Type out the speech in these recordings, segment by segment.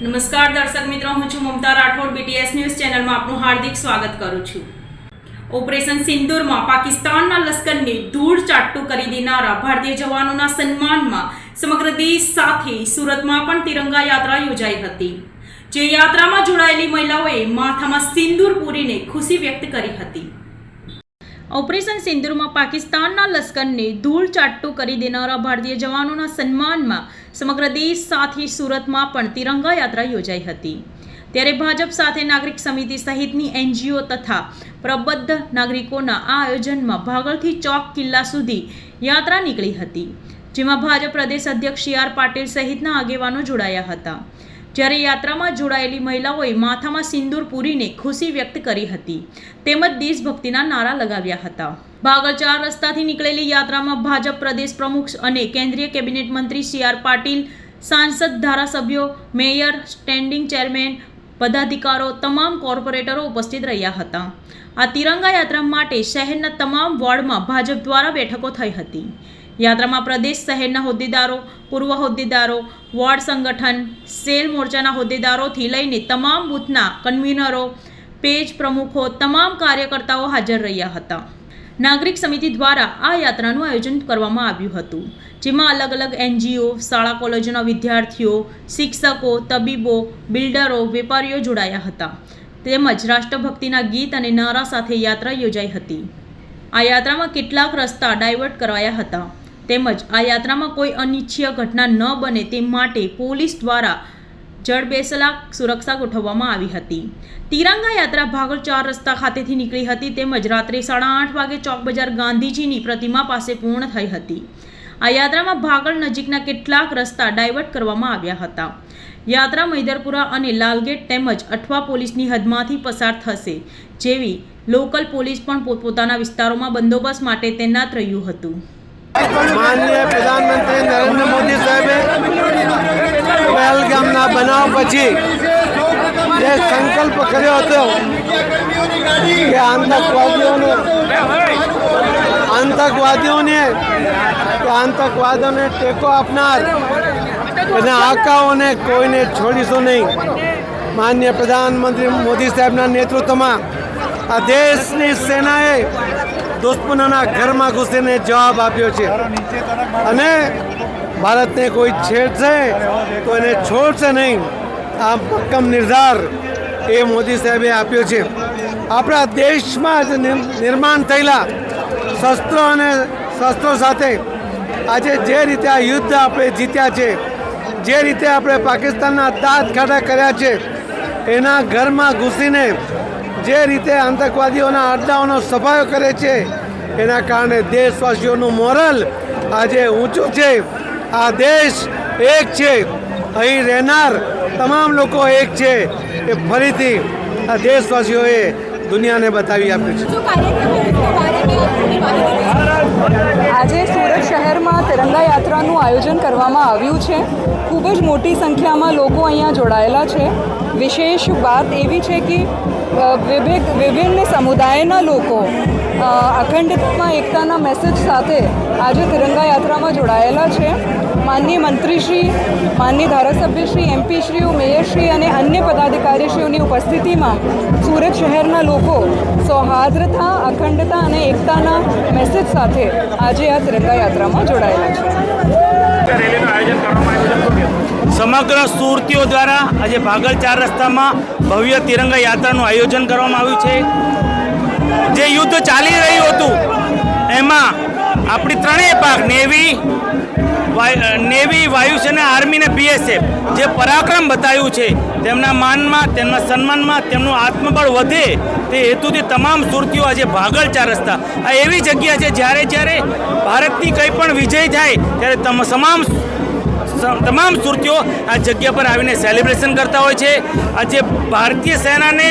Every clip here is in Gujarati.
નમસ્કાર દર્શક મિત્રો, હું છું મમતા રાઠોડ બીટીએસ ન્યૂઝ ચેનલમાં આપનું હાર્દિક સ્વાગત કરું છું. ઓપરેશન સિંદૂરમાં પાકિસ્તાનના લશ્કરને ધૂળ ચાટતું કરી દેનારા ભારતીય જવાનોના સન્માનમાં સમગ્ર દેશ સાથે સુરતમાં પણ તિરંગા યાત્રા યોજાઈ હતી. જે યાત્રામાં જોડાયેલી મહિલાઓએ માથામાં સિંદૂર પૂરીને ખુશી વ્યક્ત કરી હતી. ઓપરેશન સિંદૂરમાં પાકિસ્તાનના લશ્કરને ધૂળ ચાટતું કરી દેનારા ભારતીય જવાનોના સન્માનમાં સમગ્ર દેશ સાથે સુરતમાં પણ તિરંગા યાત્રા યોજાઈ હતી. ત્યારે ભાજપ સાથે નાગરિક સમિતિ સહિતની એનજીઓ તથા પ્રબદ્ધ નાગરિકોના આ આયોજનમાં ભાગળથી ચોક કિલ્લા સુધી યાત્રા નીકળી હતી, જેમાં ભાજપ પ્રદેશ અધ્યક્ષ સી આર પાટીલ સહિતના આગેવાનો જોડાયા હતા. જ્યારે યાત્રામાં જોડાયેલી મહિલાઓએ માથામાં સિંદૂર પૂરીને ખુશી વ્યક્ત કરી હતી. તેમજ દેશભક્તિના નારા લગાવ્યા હતા. ભાગળ ચાર રસ્તાથી નીકળેલી યાત્રામાં ભાજપ પ્રદેશ પ્રમુખ અને કેન્દ્રીય કેબિનેટ મંત્રી સી આર પાટીલ, સાંસદ, ધારાસભ્યો, મેયર, સ્ટેન્ડિંગ ચેરમેન પદાધિકારો તમામ કોર્પોરેટરો ઉપસ્થિત રહ્યા હતા. આ તિરંગા યાત્રા માટે શહેરના તમામ વોર્ડમાં ભાજપ દ્વારા બેઠકો થઈ હતી. યાત્રામાં પ્રદેશ શહેરના હોદ્દેદારો, પૂર્વ હોદ્દેદારો, વોર્ડ સંગઠન, સેલ મોરચાના હોદ્દેદારોથી લઈને તમામ બૂથના કન્વીનરો, પેજ પ્રમુખો, તમામ કાર્યકર્તાઓ હાજર રહ્યા હતા. નાગરિક સમિતિ દ્વારા આ યાત્રાનું આયોજન કરવામાં આવ્યું હતું, જેમાં અલગ અલગ એનજીઓ, શાળા કોલેજોના વિદ્યાર્થીઓ, શિક્ષકો, તબીબો, બિલ્ડરો, વેપારીઓ જોડાયા હતા. તેમજ રાષ્ટ્રભક્તિના ગીત અને નારા સાથે યાત્રા યોજાઈ હતી. આ યાત્રામાં કેટલાક રસ્તા ડાયવર્ટ કરાયા હતા. તેમજ આ યાત્રામાં કોઈ અનિચ્છીય ઘટના ન બને તે માટે પોલીસ દ્વારા જડબેસલા સુરક્ષા ગોઠવવામાં આવી હતી. તિરંગા યાત્રા ભાગળ ચાર રસ્તા ખાતેથી નીકળી હતી તેમજ રાત્રે સાડા આઠ વાગે ચોક બજાર ગાંધીજીની પ્રતિમા પાસે પૂર્ણ થઈ હતી. આ યાત્રામાં ભાગળ નજીકના કેટલાક રસ્તા ડાયવર્ટ કરવામાં આવ્યા હતા. યાત્રા મૈદરપુરા અને લાલગેટ તેમજ અઠવા પોલીસની હદમાંથી પસાર થશે જેવી લોકલ પોલીસ પણ પોતપોતાના વિસ્તારોમાં બંદોબસ્ત માટે તૈનાત રહ્યું હતું. માનનીય પ્રધાનમંત્રી નરેન્દ્ર મોદી સાહેબે પહેલગામના બનાવ પછી જે સંકલ્પ કર્યો હતો કે આતંકવાદીઓને આતંકવાદીઓને, કે આતંકવાદોને ટેકો આપનાર અને આકાઓને કોઈને છોડીશું નહીં. માન્ય પ્રધાનમંત્રી મોદી સાહેબના નેતૃત્વમાં આ દેશની સેનાએ દુશ્મનોના ઘરમાં ઘૂસીને જવાબ આપ્યો છે. અને ભારતને કોઈ છેડશે તો એને છોડશે નહીં. આ મક્કમ નિર્ધાર એ મોદી સાહેબે આપ્યો છે. આપણા દેશમાં જ નિર્માણ થયેલા શસ્ત્રો અને શસ્ત્રો સાથે આજે જે રીતે આ યુદ્ધ આપણે જીત્યા છે, જે રીતે આપણે પાકિસ્તાનના દાંત ખાડા કર્યા છે, એના ઘરમાં ઘૂસીને જે રીતે આતંકવાદીઓના અડ્ડાઓનો સફાયો કરે છે, એના કારણે દેશવાસીઓનું મોરલ આજે ઊંચું છે. આ દેશ એક છે. અહીં રહેનાર તમામ લોકો એક છે. એ ફરીથી આ દેશવાસીઓએ દુનિયાને બતાવી આપ્યું છે. આજે સુરત શહેરમાં તિરંગા યાત્રાનું આયોજન કરવામાં આવ્યું છે. ખૂબ જ મોટી સંખ્યામાં લોકો અહીંયા જોડાયેલા છે. વિશેષ વાત એવી છે કે વિભિન્ન સમુદાયના લોકો અખંડિતમાં એકતાના મેસેજ સાથે આજે તિરંગા યાત્રામાં જોડાયેલા છે. માનનીય મંત્રીશ્રી, માનનીય ધારાસભ્યશ્રી, એમપીશ્રીઓ, મેયરશ્રી અને અન્ય પદાધિકારીશ્રીઓની ઉપસ્થિતિમાં સુરત શહેરના લોકો સૌહાર્દતા, અખંડતા અને એકતાના મેસેજ સાથે આજે આ તિરંગા યાત્રામાં જોડાયેલા છે. સમગ્ર સુરતીઓ દ્વારા આજે ભાગળ ચાર રસ્તામાં ભવ્ય તિરંગા યાત્રાનું આયોજન કરવામાં આવ્યું છે. જે યુદ્ધ ચાલી રહ્યું હતું, એમાં આપણી ત્રણેય પાક નેવી નેવી વાયુસેના આર્મી ને બીએસએફ જે પરાક્રમ બતાવ્યું છે, તેમના માનમાં, તેમના સન્માનમાં, તેમનું આત્મબળ વધે તે હેતુથી તમામ સુરતીઓ આજે ભાગળ ચાર રસ્તા. આ એવી જગ્યા છે જ્યારે જ્યારે ભારતની કંઈ પણ વિજય થાય, ત્યારે તમ તમામ તમામ સુરતીઓ આ જગ્યા પર આવીને સેલિબ્રેશન કરતા હોય છે. આજે ભારતીય સેનાને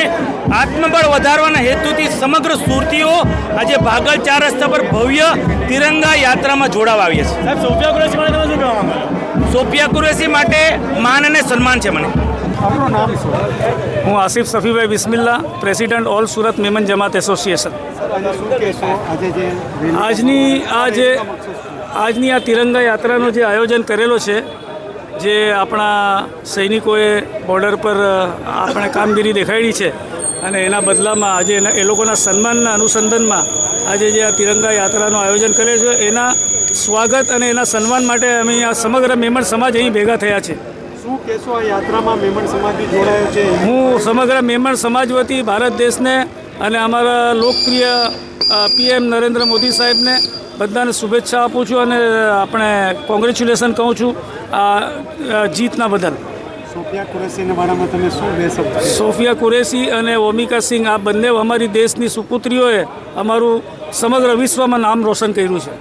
આત્મબળ વધારવાના હેતુથી સમગ્ર સુરતીઓ આજે ભાગલ ચાર રસ્તા પર ભવ્ય તિરંગા યાત્રામાં જોડાવા આવ્યા છે. સાહેબ સોફિયા કુરેશી માટે તમે શું કહેવા સોફિયા કુરેશી માટે માન અને સન્માન છે મને. હું Asif Safibhai Bismilla president all Surat Memon Jamat association. આજની આ જે આજની આ તિરંગા યાત્રાનું જે આયોજન કરેલો છે જે આપણા સૈનિકોએ બોર્ડર પર આપણે કામગીરી દેખાડી છે અને એના બદલામાં આજે એ લોકોના સન્માનના અનુસંધાનમાં આજે જે આ તિરંગા યાત્રાનું આયોજન કરે છે એના સ્વાગત અને એના સન્માન માટે અમે આ સમગ્ર મેમણ સમાજ અહીં ભેગા થયા છે. શું કહેશો આ યાત્રામાં મેમણ સમાજ જોડાયો છે? હું સમગ્ર મેમણ સમાજ વતી ભારત દેશને અને અમારા લોકપ્રિય પીએમ નરેન્દ્ર મોદી સાહેબને બધાને શુભેચ્છા આપું છું અને આપણે કોંગ્રેચ્યુલેશન કહું છું આ જીતના બદલ. સોફિયા કુરેશી અને ઓમિકા સિંહ આ બંને અમારી દેશની સુપુત્રીઓએ અમારું સમગ્ર વિશ્વમાં નામ રોશન કર્યું છે.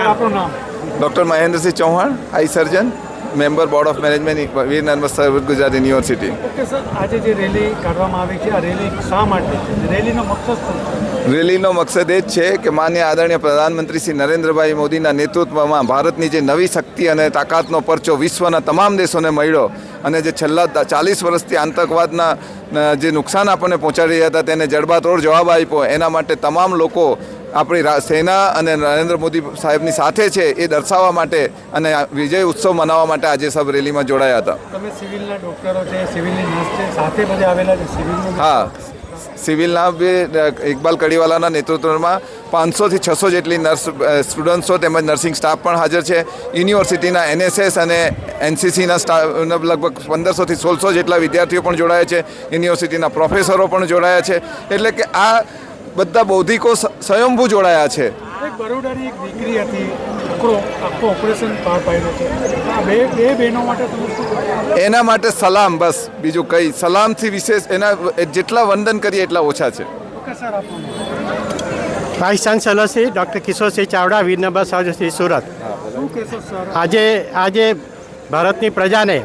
આપણું નામ. Doctor Mahendrasinh Chauhan eye surgeon. Member board of management Veer Narmad સર્વદ Gujarat university okay sir આજે જે રેલી કાઢવામાં આવી છે આ રેલી શા માટે છે? રેલીનો મકસદ શું છે? રેલીનો મકસદ એ જ છે કે માન્ય આદરણીય પ્રધાનમંત્રી શ્રી નરેન્દ્રભાઈ મોદીના નેતૃત્વમાં ભારતની જે નવી શક્તિ અને તાકાતનો પરચો વિશ્વના તમામ દેશોને મળ્યો અને જે છેલ્લા ચાલીસ વર્ષથી આતંકવાદના જે નુકસાન આપણને પહોંચાડી રહ્યા હતા તેને જડબાતોડ જવાબ આપ્યો. એના માટે તમામ લોકો આપણી સેના અને નરેન્દ્ર મોદી સાહેબની સાથે છે એ દર્શાવવા માટે અને વિજય ઉત્સવ મનાવવા માટે આજે સબ રેલીમાં જોડાયા હતા. તમે સિવિલના ડોક્ટરો છે સિવિલની નર્સ છે સાથે બધા આવેલા છે સિવિલ હા સિવિલના બે ઇકબાલ કડીવાલાના નેતૃત્વમાં પાંચસોથી છસો જેટલી નર્સ સ્ટુડન્ટ્સો તેમજ નર્સિંગ સ્ટાફ પણ હાજર છે. યુનિવર્સિટીના એનએસએસ અને એનસીસીના સ્ટાફ લગભગ પંદરસોથી સોળસો જેટલા વિદ્યાર્થીઓ પણ જોડાયા છે. યુનિવર્સિટીના પ્રોફેસરો પણ જોડાયા છે. એટલે કે આ બધા બૌદ્ધિકો સ્વયંભૂ જોડાયા છે. એક બરોડાની એક દીકરી હતી છોકરો આખો ઓપરેશન પાર પાડ્યો છે બે બે બહેનો માટે તમે શું કહો? એના માટે સલામ બસ બીજું કંઈ. સલામથી વિશેષ એના જેટલા વંદન કરીએ એટલા ઓછા છે. Sir vice chancellor Shri doctor Kishorsinh Chavda વીરનબર Shri Surat. Sir? આજે આજે ભારતની પ્રજાને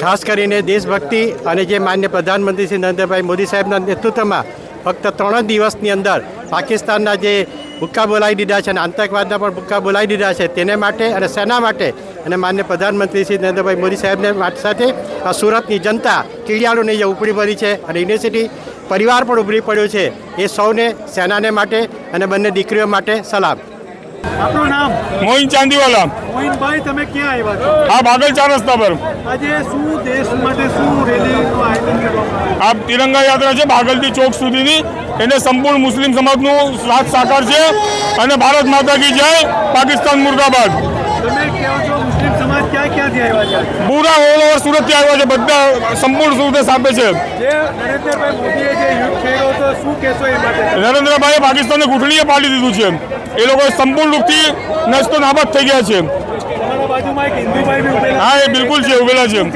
ખાસ કરીને દેશભક્તિ અને જે માન્ય પ્રધાનમંત્રી શ્રી નરેન્દ્રભાઈ મોદી સાહેબના નેતૃત્વમાં ફક્ત ત્રણ જ દિવસની અંદર પાકિસ્તાનના જે ભૂક્કા બોલાવી દીધા છે અને આતંકવાદના પણ ભૂક્કા બોલાવી દીધા છે તેને માટે અને સેના માટે અને માન્ય પ્રધાનમંત્રી શ્રી નરેન્દ્રભાઈ મોદી સાહેબને વાત સાથે આ સુરતની જનતા કીડિયાળુની જે ઉપડી પડી છે અને યુનિવર્સિટી પરિવાર પણ ઉભરી પડ્યો છે. એ સૌને સેનાને માટે અને બંને દીકરીઓ માટે સલામ. આપણું નામ? મોહિન ચાંદીવાલા. મોહિનભાઈ તમે ક્યાં આવ્યા છો? આ બાગલ ચાર રસ્તા પર. આજે શું દેશ માટે શું રેલીનું આયોજન આ તિરંગા યાત્રા છે બાગલથી ચોક સુધીની. એને સંપૂર્ણ મુસ્લિમ સમાજનું સાથ સાકાર છે અને ભારત માતા કી જય પાકિસ્તાન મુર્દાબાદ. પૂરા ઓલ ઓવર સુરતથી આવ્યા છે બધા સંપૂર્ણ સુરત સાંભળે છે. નરેન્દ્રભાઈએ પાકિસ્તાનને ઘૂંટણીએ પાડી દીધું છે. એ લોકો સંપૂર્ણ રૂપથી નસ્તો નાબદ થઈ ગયા છે. હા એ બિલકુલ છે ઉભેલા છે. એમ?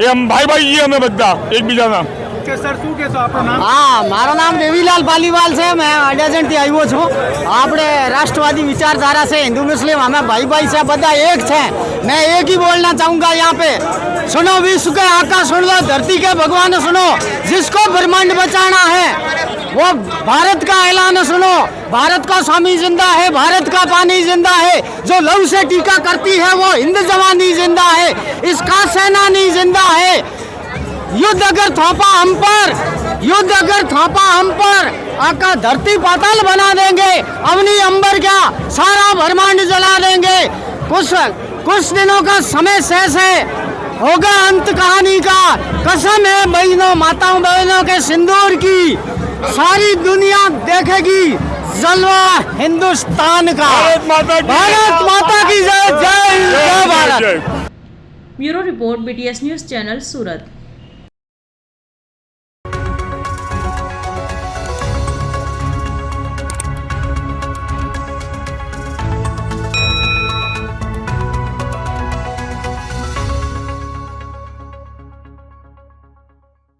એ ભાઈ ભાઈ છીએ અમે બધા એકબીજાના. કે સર શું કહેશો આપણું નામ હા મારું નામ દેવીલાલ પાલીવાલ છે મેં અડાજણથી આવ્યો છું આપણે રાષ્ટ્રવાદી विचारधारा से हिंदू मुस्लिम हमें भाई भाई से બધા એક છે मैं एक ही बोलना चाहूंगा यहाँ पे सुनो विश्व के आका सुन लो धरती के भगवान सुनो जिसको ब्रह्मांड बचाना है वो भारत का ऐलान सुनो भारत का स्वामी जिंदा है भारत का पानी जिंदा है जो लव से टीका करती है वो हिंद जवानी जिंदा है इसका सेनानी जिंदा है युद्ध अगर थोपा हम पर युद्ध अगर थोपा हम पर आका धरती पाताल बना देंगे अवनी अंबर क्या सारा ब्रह्मांड जला देंगे। कुछ कुछ दिनों का समय शेष है होगा अंत कहानी का। कसम है बहनों माताओं बहनों के सिंदूर की। सारी दुनिया देखेगी जलवा हिंदुस्तान का। भारत माता की जय। जय जय Bharat. Bureau report BTS news channel Surat.